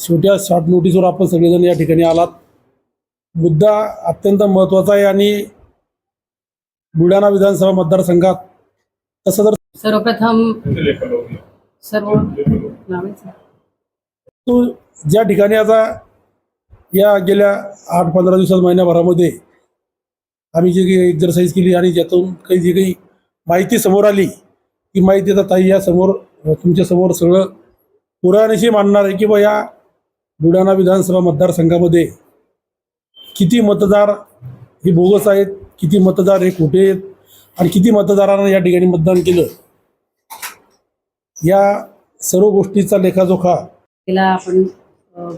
छोट्या शॉर्ट नोटीसवर आपण सगळेजण या ठिकाणी आलात मुद्दा अत्यंत महत्त्वाचा आहे आणि बुलढाणा विधानसभा मतदारसंघात तसं जर सर्वप्रथम सर्व. तो ज्या ठिकाणी आता या गेल्या आठ पंधरा दिवसात महिन्याभरामध्ये आम्ही जी काही एक्झरसाईज केली आणि ज्यातून काही जी काही माहिती समोर आली ती माहिती आता ताई या समोर तुमच्यासमोर सगळं पुराणीशी मांडणार आहे की बा या बुलढाणा विधानसभा मतदारसंघामध्ये किती मतदार हे बोगस आहेत किती मतदार हे खोटे आहेत आणि किती मतदारांना या ठिकाणी मतदान केलं? या सर्व गोष्टीचा लेखाजोखा तिला आपण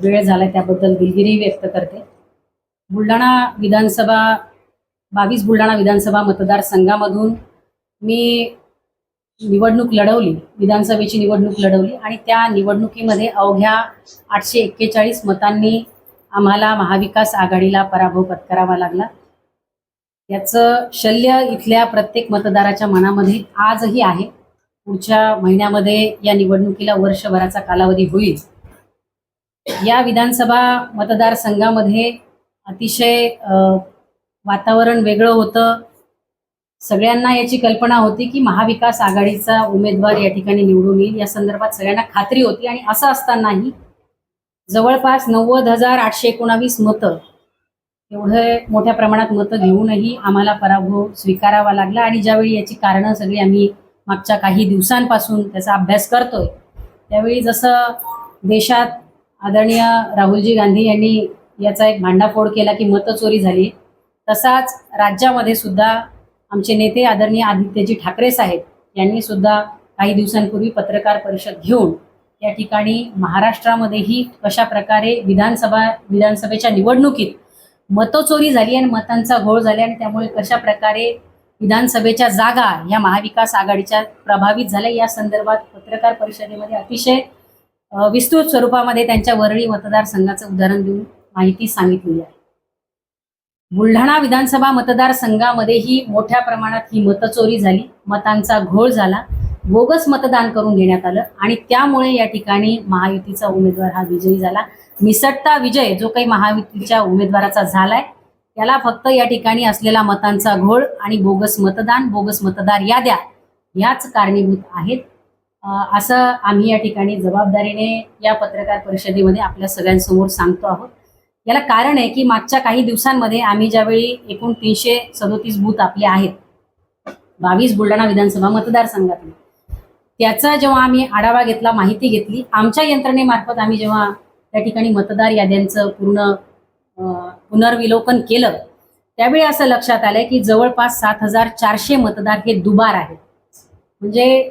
वेळ झाला त्याबद्दल दिलगिरी व्यक्त करते. बुलढाणा विधानसभा बावीस बुलढाणा विधानसभा मतदारसंघामधून मी निवडणूक लढवली विधानसभेची निवडणूक लढवली आणि त्या निवडणुकीमध्ये अवघ्या आठशे एक्केचाळीस मतांनी आम्हाला महाविकास आघाडीला पराभव पत्करावा लागला. याचं शल्य इथल्या प्रत्येक मतदाराच्या मनामध्ये आजही आहे. पुढच्या महिन्यामध्ये या निवडणुकीला वर्षभराचा कालावधी होईल. या विधानसभा मतदारसंघामध्ये अतिशय वातावरण वेगळं होतं. सगळ्यांना याची कल्पना होती की महाविकास आघाडीचा उमेदवार या ठिकाणी निवडून येईल. या संदर्भात सगळ्यांना खात्री होती आणि असं असतानाही जवळपास नव्वद हजार आठशे एकोणावीस मतं एवढे मोठ्या प्रमाणात मतं घेऊनही आम्हाला पराभव स्वीकारावा लागला आणि ज्यावेळी याची कारणं सगळी आम्ही मागच्या काही दिवसांपासून त्याचा अभ्यास करतोय त्यावेळी जसं देशात आदरणीय राहुलजी गांधी यांनी याचा एक भांडाफोड केला की मतचोरी झाली तसाच राज्यामध्ये सुद्धा आमचे नेते आदरणीय आदित्यजी ठाकरे साहेब यांनी सुद्धा काही दिवसांपूर्वी पत्रकार परिषद घेऊन या ठिकाणी महाराष्ट्रामध्येही कशा प्रकारे विधानसभा विधानसभेच्या निवडणुकीत मतचोरी झाली आणि मतांचा घोळ झाला आणि त्यामुळे कशा प्रकारे विधानसभेच्या जागा या महाविकास आघाडीच्या प्रभावित झाल्या या संदर्भात पत्रकार परिषदेमध्ये अतिशय विस्तृत स्वरूपामध्ये त्यांच्या वरळी मतदारसंघाचं उदाहरण देऊन माहिती सांगितली आहे. बुलढाणा विधानसभा मतदारसंघामध्येही मोठ्या प्रमाणात ही मतचोरी झाली. मतांचा घोळ झाला. बोगस मतदान करून घेण्यात आलं आणि त्यामुळे या ठिकाणी महायुतीचा उमेदवार हा विजयी झाला. निसटता विजय जो काही महायुतीच्या उमेदवाराचा झालाय त्याला फक्त या ठिकाणी असलेला मतांचा घोळ आणि बोगस मतदान बोगस मतदार याद्या ह्याच कारणीभूत आहेत. असं आम्ही या ठिकाणी जबाबदारीने या पत्रकार परिषदेमध्ये आपल्या सगळ्यांसमोर सांगतो आहोत. याला कारण आहे की मागच्या काही दिवसांमध्ये आम्ही ज्यावेळी एकूण तीनशे सदोतीस बूथ आपले आहेत बावीस बुलढाणा विधानसभा मतदारसंघातले त्याचा जेव्हा आम्ही आढावा घेतला माहिती घेतली आमच्या यंत्रणेमार्फत आम्ही जेव्हा त्या ठिकाणी मतदार याद्यांचं पूर्ण पुनर्विलोकन केलं त्यावेळी असं लक्षात आलं की जवळपास सात हजार चारशे मतदार हे दुबार आहेत. म्हणजे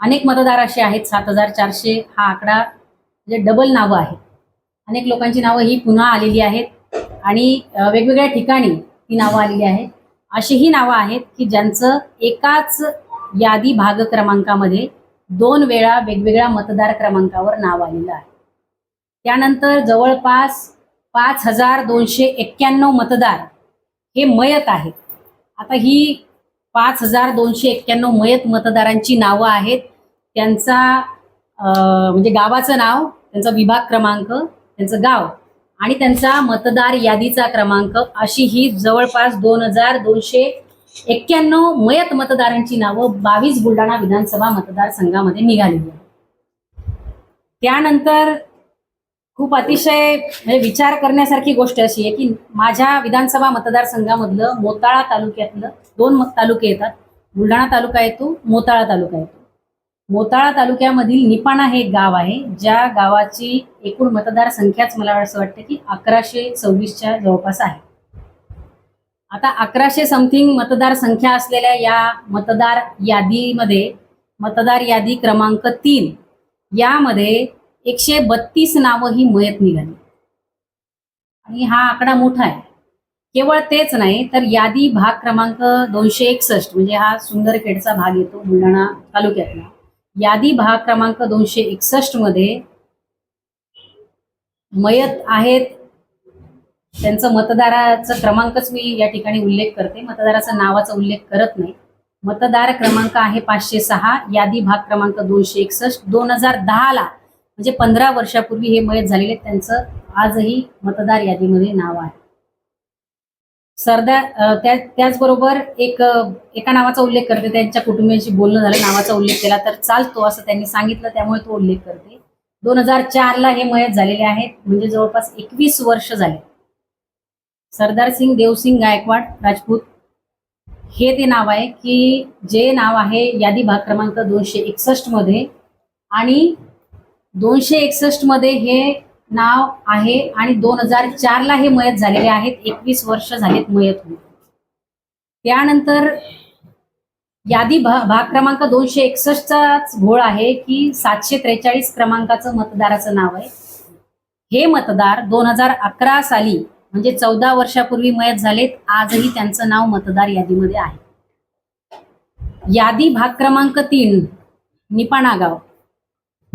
अनेक मतदार असे आहेत सात हजार चारशे हा आकडा म्हणजे डबल नावं आहेत. अनेक लोकांची नावं ही पुन्हा आलेली आहेत. आणि वेगवेगळ्या ठिकाणी ही नावं आलेली आहेत. अशीही नावं आहेत की ज्यांचं एकाच यादी भाग क्रमांकामध्ये दोन वेळा वेगवेगळ्या मतदार क्रमांकावर नाव आलेलं आहे. त्यानंतर जवळपास पाच हजार दोनशे एक्क्याण्णव मतदार हे मयत आहेत. आता ही पाच हजार दोनशे एक्क्याण्णव मयत मतदारांची नावं आहेत. त्यांचा म्हणजे गावाचं नाव त्यांचा विभाग क्रमांक त्यांचं गाव. आणि त्यांचा मतदार यादीचा क्रमांक अशी ही जवळपास दोन हजार दोनशे एक्क्याण्णव मयत मतदारांची नावं बावीस बुलढाणा विधानसभा मतदारसंघामध्ये निघालेली त्यानंतर खूप अतिशय म्हणजे विचार करण्यासारखी गोष्ट अशी आहे की माझ्या विधानसभा मतदारसंघामधलं मोताळा तालुक्यातलं दोन तालुके येतात. बुलढाणा तालुका येतो मोताळा तालुका येतो. मोताळा तालुक्यामधील निपाणा हे एक गाव आहे ज्या गावाची एकूण मतदार संख्याच मला असं वाटतं की अकराशे सव्वीसच्या जवळपास आहे. आता अकराशे समथिंग मतदार संख्या असलेल्या या मतदार यादीमध्ये मतदार यादी क्रमांक तीन यामध्ये एकशे बत्तीस नावं ही मयत निघाली. आणि हा आकडा मोठा आहे. केवळ तेच नाही तर यादी भाग क्रमांक दोनशे एकसष्ट म्हणजे हा सुंदरखेडचा भाग येतो बुलढाणा तालुक्यातला. यादी भाग क्रमांक दोनशे एकसष्टमध्ये मयत आहेत. त्यांचं मतदाराचं क्रमांकच मी या ठिकाणी उल्लेख करते. मतदाराचा नावाचा उल्लेख करत नाही. मतदार क्रमांक आहे पाचशे सहा यादी भाग क्रमांक दोनशे एकसष्ट. दोन हजार दहाला म्हणजे पंधरा वर्षापूर्वी हे मयत झालेले. आहेत. त्यांचं आजही मतदार यादीमध्ये नाव आहे. सरदार त्या त्याचबरोबर एक एका नावाचा उल्लेख करते. त्यांच्या कुटुंबियांशी बोलणं झालं नावाचा उल्लेख केला तर चालतो असं त्यांनी सांगितलं त्यामुळे तो उल्लेख करते. दोन हजार चारला हे मयत झालेले आहेत म्हणजे जवळपास एकवीस वर्ष झाले. सरदार सिंग देवसिंग गायकवाड राजपूत हे ते नाव आहे की जे नाव आहे यादी भाग क्रमांक दोनशे एकसष्टमध्ये आणि दोनशे एकसष्टमध्ये हे नाव आहे आणि दोन हजार चारला हे मयत झालेले आहेत. एकवीस वर्ष झालेत मयत होऊन. त्यानंतर यादी भा भाग क्रमांक दोनशे एकसष्टचाच घोळ आहे की सातशे त्रेचाळीस क्रमांकाचं मतदाराचं नाव आहे. हे मतदार दोन हजार अकरा साली म्हणजे चौदा वर्षापूर्वी मयत झालेत. आजही त्यांचं नाव मतदार यादीमध्ये आहे. यादी भाग क्रमांक तीन निपाणा गाव.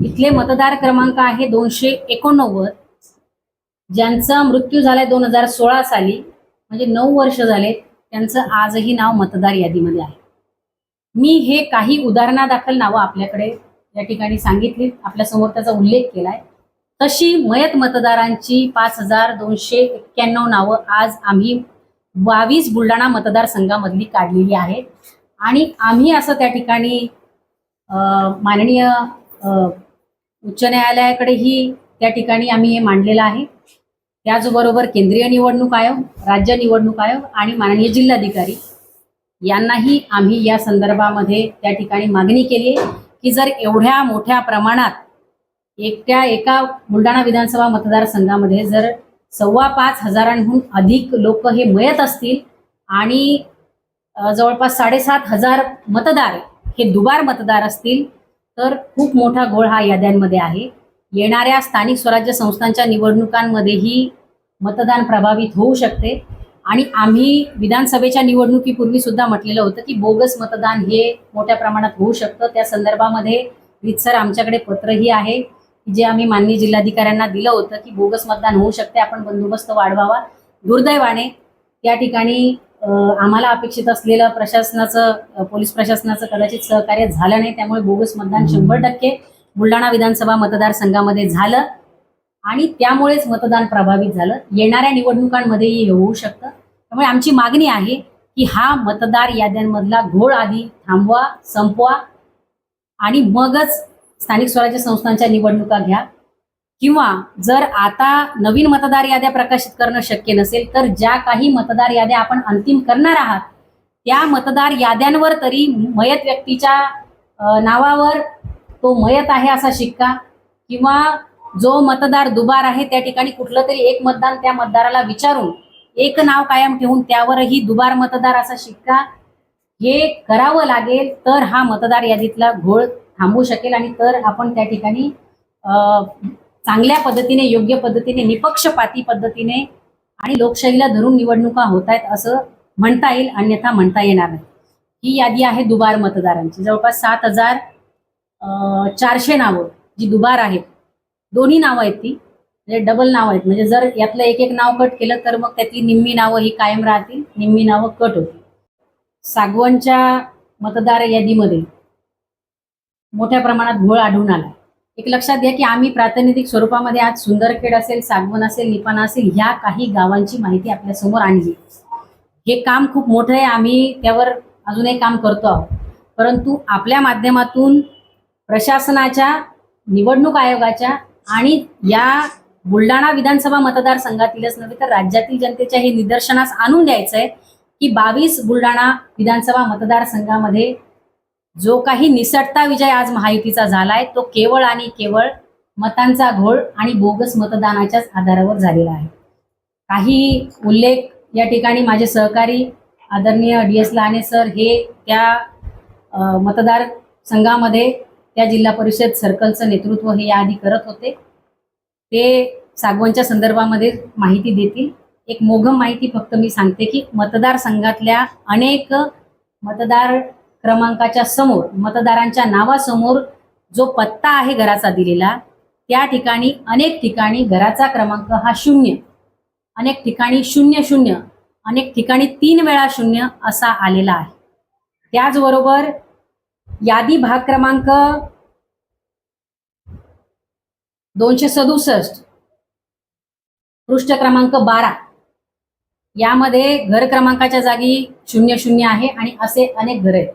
इथले मतदार क्रमांक आहे दोनशे एकोणनव्वद ज्यांचा मृत्यू झालाय दोन हजार सोळा साली म्हणजे नऊ वर्ष झाले त्यांचं आजही नाव मतदार यादीमध्ये आहे. मी हे काही उदाहरणादाखल नावं आपल्याकडे या ठिकाणी सांगितली आपल्यासमोर त्याचा उल्लेख केलाय. तशी मयत मतदारांची पाच हजार दोनशे एक्क्याण्णव नावं आज आम्ही बावीस बुलढाणा मतदारसंघामधली काढलेली आहेत. आणि आम्ही असं त्या ठिकाणी माननीय उच्च न्यायालयाकडेही त्या ठिकाणी आम्ही हे मांडलेलं आहे. त्याचबरोबर केंद्रीय निवडणूक आयोग राज्य निवडणूक आयोग आणि माननीय जिल्हाधिकारी यांनाही आम्ही या संदर्भामध्ये त्या ठिकाणी मागणी केली आहे की जर एवढ्या मोठ्या प्रमाणात एकट्या एका बुलढाणा विधानसभा मतदारसंघामध्ये जर सव्वा पाच हजारांहून अधिक लोक हे मयत असतील आणि जवळपास साडेसात हजार मतदार हे दुबार मतदार असतील तर खूप मोठा घोळ हा याद्यांमध्ये आहे. येणाऱ्या स्थानिक स्वराज्य संस्थांच्या निवडणुकांमध्येही मतदान प्रभावित होऊ शकते. आणि आम्ही विधानसभेच्या निवडणुकीपूर्वी सुद्धा म्हटलेलं होतं की बोगस मतदान हे मोठ्या प्रमाणात होऊ शकतं. त्या संदर्भामध्ये रितसर आमच्याकडे पत्रही आहे की जे आम्ही माननीय जिल्हाधिकाऱ्यांना दिलं होतं की बोगस मतदान होऊ शकते. आपण बंदोबस्त वाढवावा. दुर्दैवाने त्या ठिकाणी आम्हाला अपेक्षित असलेलं प्रशासनाचं पोलीस प्रशासनाचं कदाचित सहकार्य झालं नाही त्यामुळे बोगस मतदान शंभर टक्के बुलढाणा विधानसभा मतदारसंघामध्ये झालं आणि त्यामुळेच मतदान प्रभावित झालं. येणाऱ्या निवडणुकांमध्येही हे होऊ शकतं. त्यामुळे आमची मागणी आहे की हा मतदार याद्यांमधला घोळ आधी थांबवा संपवा आणि मगच स्थानिक स्वराज्य संस्थांच्या निवडणुका घ्या. किंवा जर आता नवीन मतदार याद्या प्रकाशित करणं शक्य नसेल तर ज्या काही मतदार याद्या आपण अंतिम करणार आहात त्या मतदार याद्यांवर तरी मयत व्यक्तीच्या नावावर तो मयत आहे असा शिक्का किंवा जो मतदार दुबार आहे त्या ठिकाणी कुठलं तरी एक मतदान त्या मतदाराला विचारून एक नाव कायम ठेवून त्यावरही दुबार मतदार असा शिक्का हे करावं लागेल तर हा मतदार यादीतला घोळ थांबू शकेल आणि तर आपण त्या ठिकाणी चांगल्या पद्धतीने योग्य पद्धतीने निपक्षपाती पद्धतीने आणि लोकशाहीला धरून निवडणुका होत आहेत असं म्हणता येईल अन्यथा म्हणता येणार नाही. ही यादी आहे दुबार मतदारांची. जवळपास सात हजार चारशे नावं जी दुबार आहेत. दोन्ही नावं आहेत ती. म्हणजे डबल नावं आहेत. म्हणजे जर यातलं एक एक नाव कट केलं तर मग त्यातली निम्मी नावं ही कायम राहतील. निम्मी नावं कट होतील. सागवनच्या मतदार यादीमध्ये मोठ्या प्रमाणात घोळ आढळून आला. एक लक्षात घ्या की आम्ही प्रातिनिधिक स्वरूपामध्ये आज सुंदरखेड असेल सागवन असेल निपाणा असेल ह्या काही गावांची माहिती आपल्यासमोर आणली. हे काम खूप मोठं आहे आम्ही त्यावर अजूनही काम करतो आहोत. परंतु आपल्या माध्यमातून प्रशासनाच्या निवडणूक आयोगाच्या आणि या बुलढाणा विधानसभा मतदारसंघातीलच नव्हे तर राज्यातील जनतेच्या हे निदर्शनास आणून द्यायचं आहे की बावीस बुलढाणा विधानसभा मतदारसंघामध्ये जो काही निसटता विजय आज महायुतीचा झालाय तो केवळ आणि केवळ मतांचा घोळ आणि बोगस मतदानाच्याच आधारावर झालेला आहे. काही उल्लेख या ठिकाणी माझे सहकारी आदरणीय डी एस लहाने सर हे त्या मतदार संघामध्ये त्या जिल्हा परिषद सर्कलचं नेतृत्व हे याआधी करत होते. ते सागवनच्या संदर्भामध्ये माहिती देतील. एक मोघम माहिती फक्त मी सांगते की मतदारसंघातल्या अनेक मतदार क्रमांकाच्या समोर मतदारांच्या नावासमोर जो पत्ता आहे घराचा दिलेला त्या ठिकाणी अनेक ठिकाणी घराचा क्रमांक हा शून्य. अनेक ठिकाणी शून्य शून्य अनेक ठिकाणी तीन वेळा शून्य असा आलेला आहे. त्याचबरोबर यादी भाग क्रमांक दोनशे सदुसष्ट पृष्ठ क्रमांक बारा. यामध्ये घर क्रमांकाच्या जागी शून्य शून्य आहे आणि असे अनेक घर आहेत.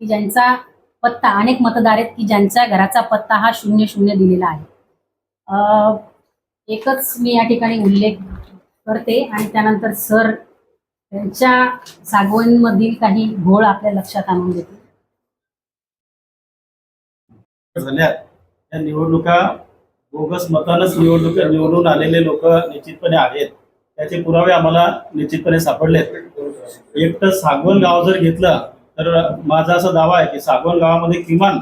की ज्यांचा पत्ता अनेक मतदार आहेत की ज्यांच्या घराचा पत्ता हा शून्य शून्य दिलेला आहे. अं, एकच मी या ठिकाणी उल्लेख करते आणि त्यानंतर सर त्यांच्या सागवणमधील काही घोळ आपल्या लक्षात आणून देते. झाल्या. या निवडणुका बोगस मतानच निवडणूक निवडून आलेले लोक निश्चितपणे आहेत. त्याचे पुरावे आम्हाला निश्चितपणे सापडलेत. एक तर सागवण गाव जर घेतलं तर माझा असा दावा आहे की सागवण गावामध्ये किमान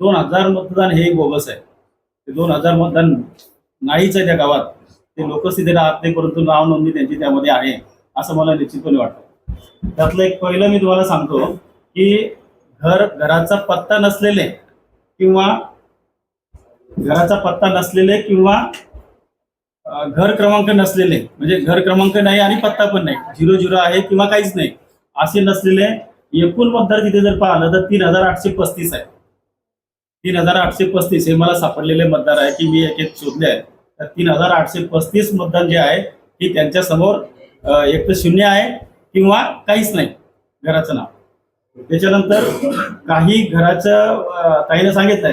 दोन हजार मतदान हे बोगस आहे. ते दोन हजार मतदान नाहीच आहे त्या गावात. ते लोकच तिथे राहत नाही परंतु नाव नोंदणी त्यांची त्यामध्ये आहे असं मला निश्चितपणे वाटतं. त्यातलं एक पहिलं मी तुम्हाला सांगतो की घर घराचा पत्ता नसलेले किंवा घराचा पत्ता नसलेले किंवा घर क्रमांक नसलेले म्हणजे घर क्रमांक नाही आणि पत्ता पण नाही झिरो झिरो आहे किंवा काहीच नाही असे नसलेले एकूण मतदार तिथे जर पाहिलं तर तीन हजार आठशे पस्तीस आहे. तीन हजार आठशे पस्तीस हे मला सापडलेले मतदार आहे की मी एक एक शोधले आहे तर तीन हजार आठशे पस्तीस मतदान जे आहे ते त्यांच्यासमोर एक तर शून्य आहे किंवा काहीच नाही घराचं नाव. त्याच्यानंतर काही घराचं काहीनं सांगितलं सांगितलंय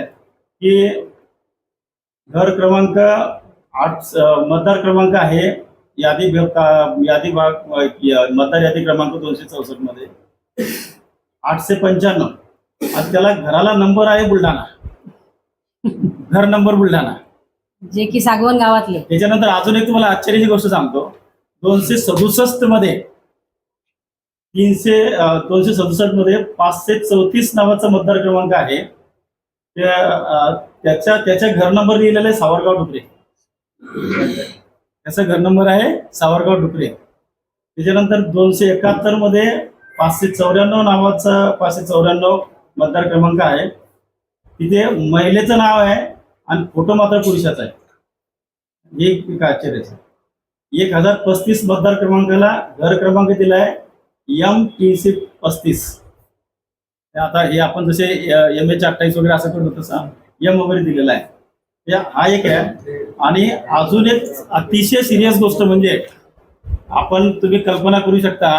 की घर क्रमांक आठ मतदार क्रमांक आहे यादी यादी भाग मतदार यादी क्रमांक दोनशे चौसष्टमध्ये आठशे पंच्याण्णव. आणि त्याला घराला नंबर आहे बुलढाणा. घर नंबर बुलढाणा. जे की सागवण गावातले. त्याच्यानंतर अजून एक तुम्हाला आश्चर्याची गोष्ट सांगतो. दोनशे सदुसष्टमध्ये तीनशे दोनशे सदुसष्टमध्ये पाचशे चौतीस नावाचा मतदार क्रमांक आहे. त्याच्या त्याच्या घर नंबर लिहिलेला आहे सावरगाव डुकरे त्याचा घर नंबर आहे सावरगाव डुकरे त्याच्यानंतर दोनशे एकाहत्तरमध्ये पाचशे चौऱ्याण्णव नावाचा पाचशे चौऱ्याण्णव मतदार क्रमांक आहे. तिथे महिलेचं नाव आहे आणि फोटो मात्र पुरुषाचा आहे. हे एक आश्चर्याचं एक हजार पस्तीस मतदार क्रमांकाला घर क्रमांक दिलाय एम तीनशे पस्तीस. आता हे आपण जसे एम एच अठ्ठावीस वगैरे असं करतो तसा एम वगैरे दिलेला आहे. या- हा एक आहे. आणि अजून एक अतिशय सिरियस गोष्ट म्हणजे आपण तुम्ही कल्पना करू शकता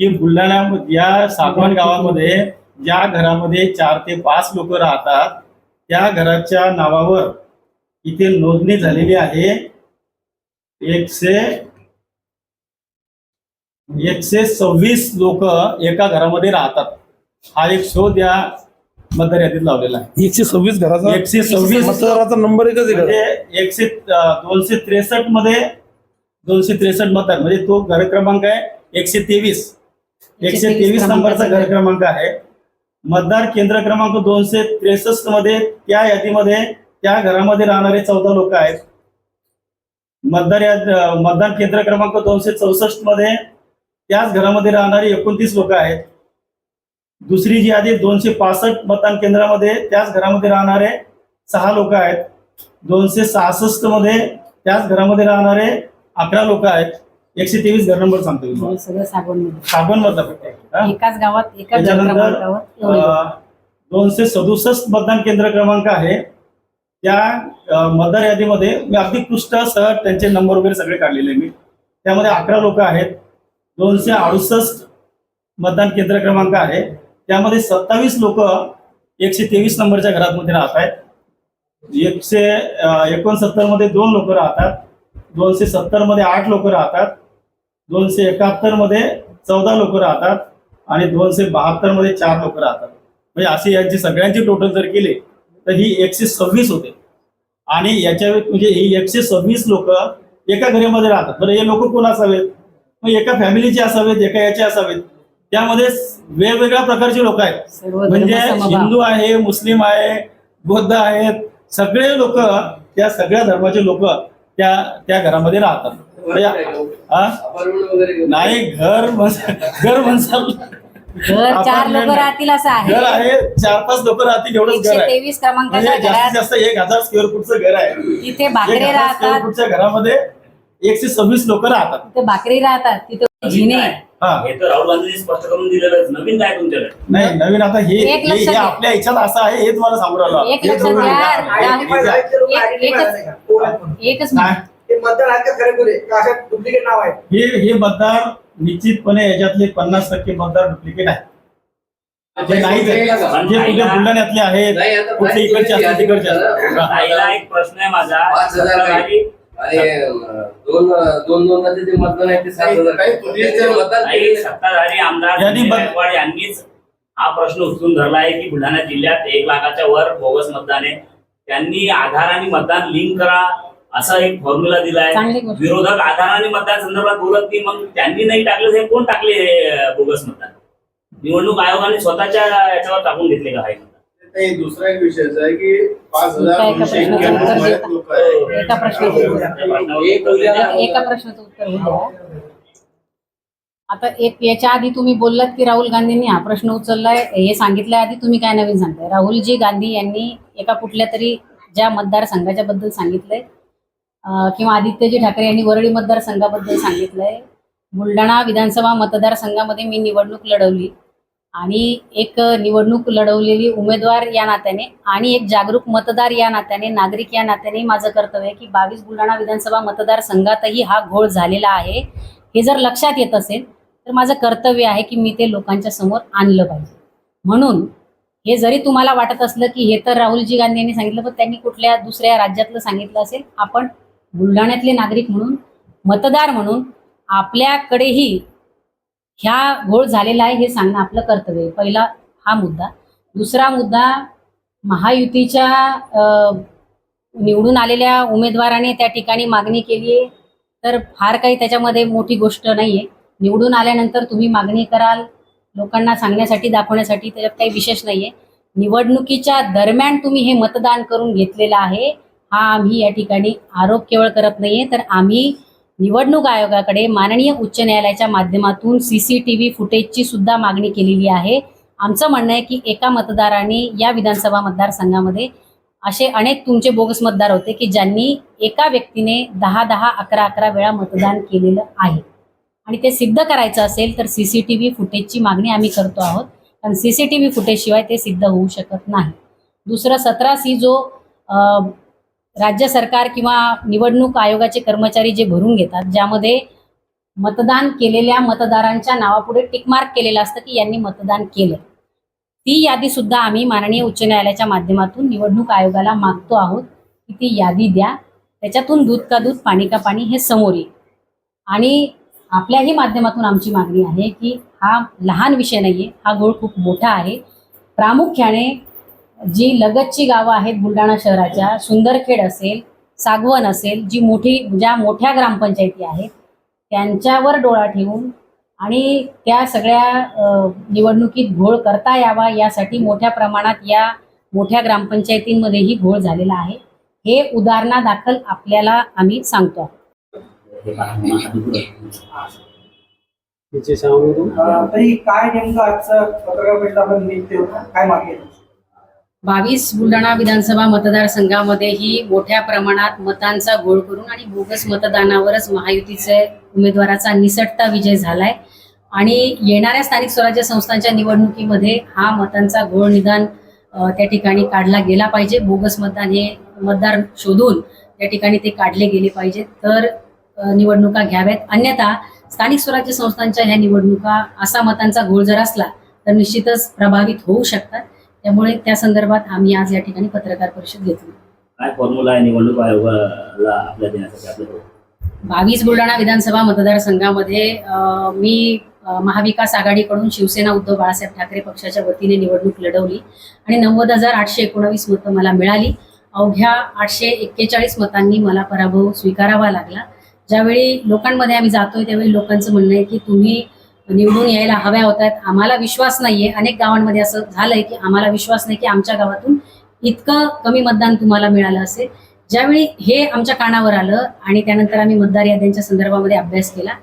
की बुलढाणा या सागवान गावामध्ये ज्या घरामध्ये चार ते पाच लोक राहतात त्या घराच्या नावावर इथे नोंदणी झालेली आहे. एकशे एकशे सव्वीस लोक एका घरामध्ये राहतात. हा एक शोध या मतदार यादीत लावलेला आहे. एकशे सव्वीस घराचा? एकशे सव्वीस मतदाराचा नंबर एकच आहे? म्हणजे एकशे दोनशे त्रेसष्टमध्ये दोनशे त्रेसष्ट मतदार. म्हणजे तो घर क्रमांक आहे एकशे तेवीस. एकशे तेवीस नंबरचा घर क्रमांक आहे. मतदार केंद्र क्रमांक दोनशे त्रेसष्टमध्ये त्या यादीमध्ये त्या घरामध्ये राहणारे चौदा लोक आहेत. मतदार याद मतदान केंद्र क्रमांक दोनशे चौसष्टमध्ये त्याच घरामध्ये राहणारी एकोणतीस लोक आहेत. दुसरी जी यादी दोनशे पासष्ट मतदान केंद्रामध्ये त्याच घरामध्ये राहणारे सहा लोक आहेत. दोनशे सहासष्टमध्ये त्याच घरामध्ये राहणारे अकरा लोक आहेत. एकशे तेवीस घर नंबर सांगतो मी तुम्हाला. सगळं मधला हा? एकाच गावात एकाच त्याच्यानंतर क्रमांकावर एवढे लोक. अं, दोनशे सदुसष्ट मतदान केंद्र क्रमांक आहे. त्या अं, मतदार यादीमध्ये मी अगदी पृष्ठासह त्यांचे नंबर वगैरे सगळे काढलेले मी. त्यामध्ये अकरा लोक आहेत. दोनशे अडुसष्ट मतदान केंद्र क्रमांक आहे. त्यामध्ये सत्तावीस लोक एकशे तेवीस नंबरच्या घरामध्ये राहत आहेत. एकशे एकोणसत्तरमध्ये दोन लोक राहतात. दोनशे सत्तरमध्ये आठ लोक राहतात. दोनशे एकाहत्तरमध्ये चौदा लोक राहतात आणि दोनशे बहात्तरमध्ये चार लोक राहतात. म्हणजे अशी यांची सगळ्यांची टोटल जर केली तर ही एकशे सव्वीस होते. आणि याच्या म्हणजे ही एकशे सव्वीस लोक एका घरामध्ये राहतात. बरं हे लोक कोण असावेत मग एका फॅमिलीचे असावेत एका याचे असावेत. त्यामध्ये वेगवेगळ्या प्रकारचे लोक आहेत. म्हणजे. हिंदू आहे मुस्लिम आहे बौद्ध आहेत सगळे लोक त्या सगळ्या धर्माचे लोक त्या त्या घरामध्ये राहतात? नाही घर घर म्हणसाल. घर चार लोक राहतील असं घर आहे आहे चार पाच लोक राहतील एवढंच घर एकशे आहे तेवीस क्रमांकाच्या म्हणजे जास्तीत जास्त एक हजार स्क्वेअर फूटचं घर आहे. तिथे भाकरे स्क्वेअर राहतात. फूटच्या घरामध्ये एकशे सव्वीस लोक राहतात. तिथे भाकरी राहतात तिथे जिने. हा. हे तर राहुल गांधींनी स्पष्ट करून दिलेलं नवीन काय तुमच्याकडे. नाही नवीन आता हे. आपल्या ह्याच्यात असं आहे हे तुम्हाला सांगू राहिलो एकच-? हे मतदार आहेत का खरे पुरे का अशा डुप्लिकेट नाव आहे? हे हे मतदार निश्चितपणे याच्यातले पन्नास टक्के मतदार डुप्लिकेट आहे जे आहेत. जे कुठे बुलढाण्यातले आहेत नाही, इकडचे असतात तिकडचे असतात एक प्रश्न आहे माझा. पाच हजार सत्ताधारी आणि अं, दोन दोन दोनाचे जे मतदान आहे ते सात हजार. काही पोलीस- मतदान ताई केलेलं आहे. सत्ताधारी आमदार यांनी संजय बद- गायकवाड यांनीच हा प्रश्न उचलून धरला आहे की बुलढाणा जिल्ह्यात एक लाखाच्या वर बोगस मतदान आहे. त्यांनी आधार आणि मतदान लिंक करा. असा एक फॉर्म्युला दिलाय. विरोधक आधार आणि मतदान संदर्भात बोलत नाही मग त्यांनी नाही टाकलं हे कोण टाकले हे बोगस मतदान निवडणूक आयोगाने स्वतःच्या याच्यावर टाकून घेतले का हे नाही दुसरा एक विषय आहे की पाच हजार लोक एका प्रश्नाचं उत्तर द्या आता एक याच्या आधी तुम्ही बोललात की राहुल गांधींनी हा प्रश्न उचललाय. हे सांगितल्या आधी तुम्ही काय नवीन सांगताय? राहुलजी गांधी यांनी एका कुठल्या तरी ज्या मतदारसंघाच्या बद्दल सांगितलंय किंवा आदित्यजी ठाकरे यांनी वरळी मतदारसंघाबद्दल सांगितलंय. बुलढाणा विधानसभा मतदारसंघामध्ये मी निवडणूक लढवली आणि एक निवडणूक लढवलेली उमेदवार या नात्याने आणि एक जागरूक मतदार या नात्याने नागरिक या नात्याने माझं कर्तव्य आहे की बावीस बुलढाणा विधानसभा मतदारसंघातही हा घोळ झालेला आहे. हे जर लक्षात येत असेल तर माझं कर्तव्य आहे की मी ते लोकांच्या समोर आणलं पाहिजे. म्हणून हे जरी तुम्हाला वाटत असलं की हे तर राहुलजी गांधी यांनी सांगितलं पण त्यांनी कुठल्या दुसऱ्या राज्यातलं सांगितलं असेल आपण बुलढाण्यातले नागरिक म्हणून मतदार म्हणून आपल्याकडेही ह्या घोळ झालेला आहे हे सांगणं आपलं कर्तव्य आहे. पहिला हा मुद्दा. दुसरा मुद्दा महायुतीच्या निवडून आलेल्या उमेदवाराने त्या ठिकाणी मागणी केली आहे. तर फार काही त्याच्यामध्ये मोठी गोष्ट नाही आहे निवडून आल्यानंतर तुम्ही मागणी कराल लोकांना सांगण्यासाठी दाखवण्यासाठी त्याच्यात काही विशेष नाही आहे निवडणुकीच्या दरम्यान तुम्ही हे मतदान करून घेतलेलं आहे. हा आम्ही या ठिकाणी आरोप केवळ करत नाही आहे तर आम्ही निवडणूक आयोगाकडे माननीय उच्च न्यायालयाच्या माध्यमातून सी सी टी व्ही फुटेजची सुद्धा मागणी केलेली आहे. आमचं म्हणणं आहे की एका मतदाराने या विधानसभा मतदारसंघामध्ये असे अनेक तुमचे बोगस मतदार होते की ज्यांनी एका व्यक्तीने दहा दहा अकरा अकरा वेळा मतदान केलेलं आहे. आणि ते सिद्ध करायचं असेल तर सी सी टी व्ही फुटेजची मागणी आम्ही करतो आहोत. कारण सी सी टी व्ही फुटेजशिवाय ते सिद्ध होऊ शकत नाही. दुसरं सतरा सी जो राज्य सरकार किंवा निवडणूक आयोगाचे कर्मचारी जे भरून घेतात ज्यामध्ये मतदान केलेल्या मतदारांच्या नावापुढे टिकमार्क केलेलं असतं की यांनी मतदान केलं. ती यादी सुद्धा आम्ही माननीय उच्च न्यायालयाच्या माध्यमातून निवडणूक आयोगाला मागतो आहोत की ती यादी द्या. त्याच्यातून दूध का दूध पाणी का पाणी हे समोर येईल. आणि आपल्याही माध्यमातून आमची मागणी आहे की हा लहान विषय नाही आहे हा गोळ खूप मोठा आहे. प्रामुख्याने जी लगतची गावं आहेत बुलढाणा शहराच्या सुंदरखेड असेल सागवण असेल जी मोठी ज्या मोठ्या ग्रामपंचायती आहेत त्यांच्यावर डोळा ठेवून आणि त्या सगळ्या निवडणुकीत घोळ करता यावा यासाठी मोठ्या प्रमाणात या मोठ्या ग्रामपंचायतींमध्येही घोळ झालेला आहे. हे उदाहरणादाखल आपल्याला आम्ही सांगतो काय नेमकं आजचं पत्रकार परिषद आपण काय तुमची? बावीस बुलढाणा विधानसभा मतदारसंघामध्येही मोठ्या प्रमाणात मतांचा घोळ करून आणि बोगस मतदानावरच महायुतीचे उमेदवाराचा निसटता विजय झालाय. आणि येणाऱ्या स्थानिक स्वराज्य संस्थांच्या निवडणुकीमध्ये हा मतांचा घोळ निदान त्या ठिकाणी काढला गेला पाहिजे. बोगस मतदान हे मतदार शोधून त्या ठिकाणी ते काढले गेले पाहिजेत तर निवडणुका घ्याव्यात. अन्यथा स्थानिक स्वराज्य संस्थांच्या ह्या निवडणुका असा मतांचा घोळ जर असला तर निश्चितच प्रभावित होऊ शकतात. त्यामुळे त्या संदर्भात आम्ही आज या ठिकाणी पत्रकार परिषद घेतली. काय फॉर्म्युला आहे निवडणूक आयोगाला आपल्या देण्यासाठी आपल्याकडे बावीस बुलढाणा विधानसभा मतदारसंघामध्ये मी महाविकास आघाडीकडून शिवसेना उद्धव बाळासाहेब ठाकरे पक्षाच्या वतीने निवडणूक लढवली आणि नव्वद हजार आठशे एकोणावीस मतं मला मिळाली. अवघ्या आठशे एक्केचाळीस मतांनी मला पराभव स्वीकारावा लागला. ज्यावेळी लोकांमध्ये आम्ही जातोय त्यावेळी लोकांचं म्हणणं आहे की तुम्ही निवडून यायला हव्या होतात आम्हाला विश्वास नाहीये. अनेक गावांमध्ये असं झालंय की आम्हाला विश्वास नाही की आमच्या गावातून इतकं कमी मतदान तुम्हाला मिळालं असेल. ज्यावेळी हे आमच्या कानावर आलं आणि त्यानंतर आम्ही मतदार याद्यांच्या संदर्भामध्ये अभ्यास केला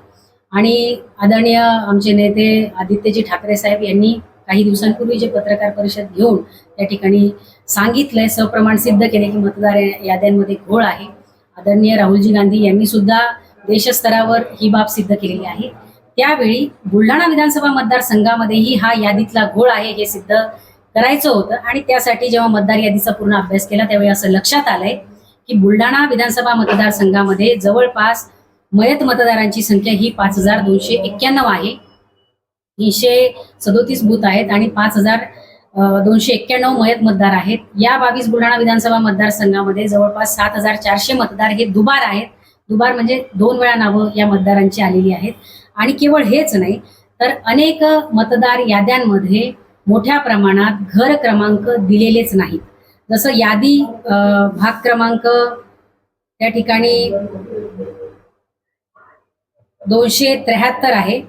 आणि आदरणीय आमचे नेते आदित्यजी ठाकरे साहेब यांनी काही दिवसांपूर्वी जे पत्रकार परिषद घेऊन त्या ठिकाणी सांगितलंय सप्रमाण सिद्ध केले की मतदार याद्यांमध्ये घोळ आहे. आदरणीय राहुलजी गांधी यांनी सुद्धा देशस्तरावर ही बाब सिद्ध केलेली आहे. त्यावेळी बुलढाणा विधानसभा मतदारसंघामध्येही हा यादीतला घोळ आहे हे सिद्ध करायचं होतं. आणि त्यासाठी जेव्हा मतदार यादीचा पूर्ण अभ्यास केला त्यावेळी असं लक्षात आलंय की बुलढाणा विधानसभा मतदारसंघामध्ये जवळपास मयत मतदारांची संख्या ही पाच हजार दोनशे एक्क्याण्णव आहे. तीनशे सदोतीस बूथ आहेत आणि पाच हजार दोनशे एक्क्याण्णव मयत मतदार आहेत. या बावीस बुलढाणा विधानसभा मतदारसंघामध्ये जवळपास सात हजार चारशे मतदार हे दुबार आहेत. दुबार म्हणजे दोन वेळा नावं या मतदारांची आलेली आहेत. आणि केवळ हेच नाही तर अनेक मतदार याद्यांमध्ये मोठ्या प्रमाणात घर क्रमांक दिलेलेच नाहीत. जसं यादी अं, भाग क्रमांक त्या ठिकाणी दोनशे त्र्याहत्तर आहे.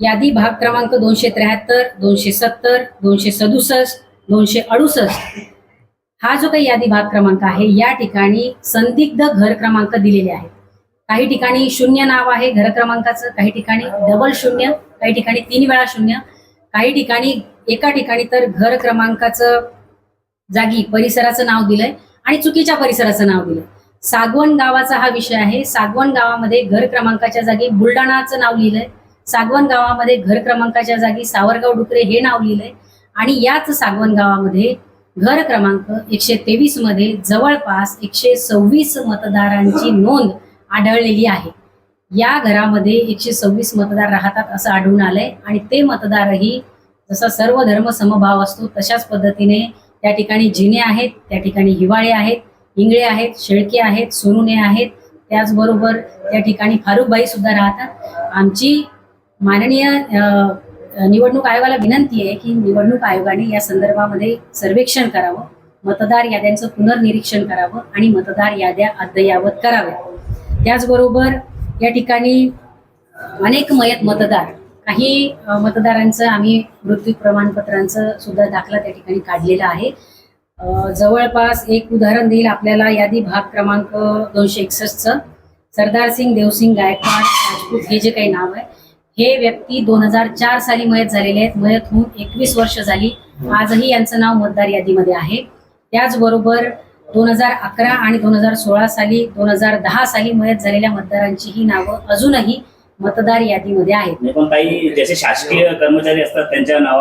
यादी भाग क्रमांक दोनशे त्र्याहत्तर दोनशे सत्तर दोनशे सदुसष्ट दोनशे अडुसष्ट. हा जो काही यादी भाग क्रमांक आहे या ठिकाणी संदिग्ध घर क्रमांक दिलेले आहेत. काही ठिकाणी शून्य नाव आहे घर क्रमांकाचं काही ठिकाणी डबल शून्य काही ठिकाणी तीन वेळा शून्य. काही ठिकाणी एका ठिकाणी तर घर क्रमांकाचं जागी परिसराचं नाव दिलंय आणि चुकीच्या परिसराचं नाव दिलंय. सागवण गावाचा हा विषय आहे. सागवण गावामध्ये घर क्रमांकाच्या जागी बुलढाणाचं नाव लिहिलंय. सागवण गावामध्ये घर क्रमांकाच्या जागी सावरगाव डुकरे हे नाव लिहिलंय. आणि याच सागवण गावामध्ये घर क्रमांक एकशे तेवीसमध्ये जवळपास एकशे सव्वीस मतदारांची नोंद आढळलेली आहे. या घरामध्ये एकशे सव्वीस मतदार राहतात असं आढळून आलंय आणि ते मतदारही जसा सर्व धर्म समभाव असतो तशाच पद्धतीने त्या ठिकाणी जिने आहेत त्या ठिकाणी हिवाळे आहेत इंगळे आहेत शेळके आहेत सोनुने आहेत. त्याचबरोबर त्या ठिकाणी फारुखबाई सुद्धा राहतात. आमची माननीय निवडणूक आयोगाला विनंती आहे की निवडणूक आयोगाने या संदर्भामध्ये सर्वेक्षण करावं मतदार याद्यांचं पुनर्निरीक्षण करावं आणि मतदार याद्या अद्ययावत कराव्या त्याचबरोबर या ठिकाणी अनेक मयत मतदार काही मतदारांचं आम्ही मृत्यू प्रमाणपत्रांचं सुद्धा दाखला त्या ठिकाणी काढलेला आहे. जवळपास एक उदाहरण देईल आपल्याला यादी भाग क्रमांक दोनशे एकसष्टचं. सरदार सिंग देवसिंग गायकवाड राजपूत हे जे काही नाव आहे हे व्यक्ती दोन हजार चार साली मयत झालेले आहेत. मयत होऊन एकवीस वर्ष झाली. आजही यांचं नाव मतदार यादीमध्ये आहे. त्याचबरोबर दोन हजार अकरा आणि दोन हजार सोळा साली दोन हजार दहा साली मयत झालेल्या मतदारांची ही नावं अजूनही मतदार यादीमध्ये आहेत. पण काही जसे शासकीय कर्मचारी असतात त्यांच्या नावा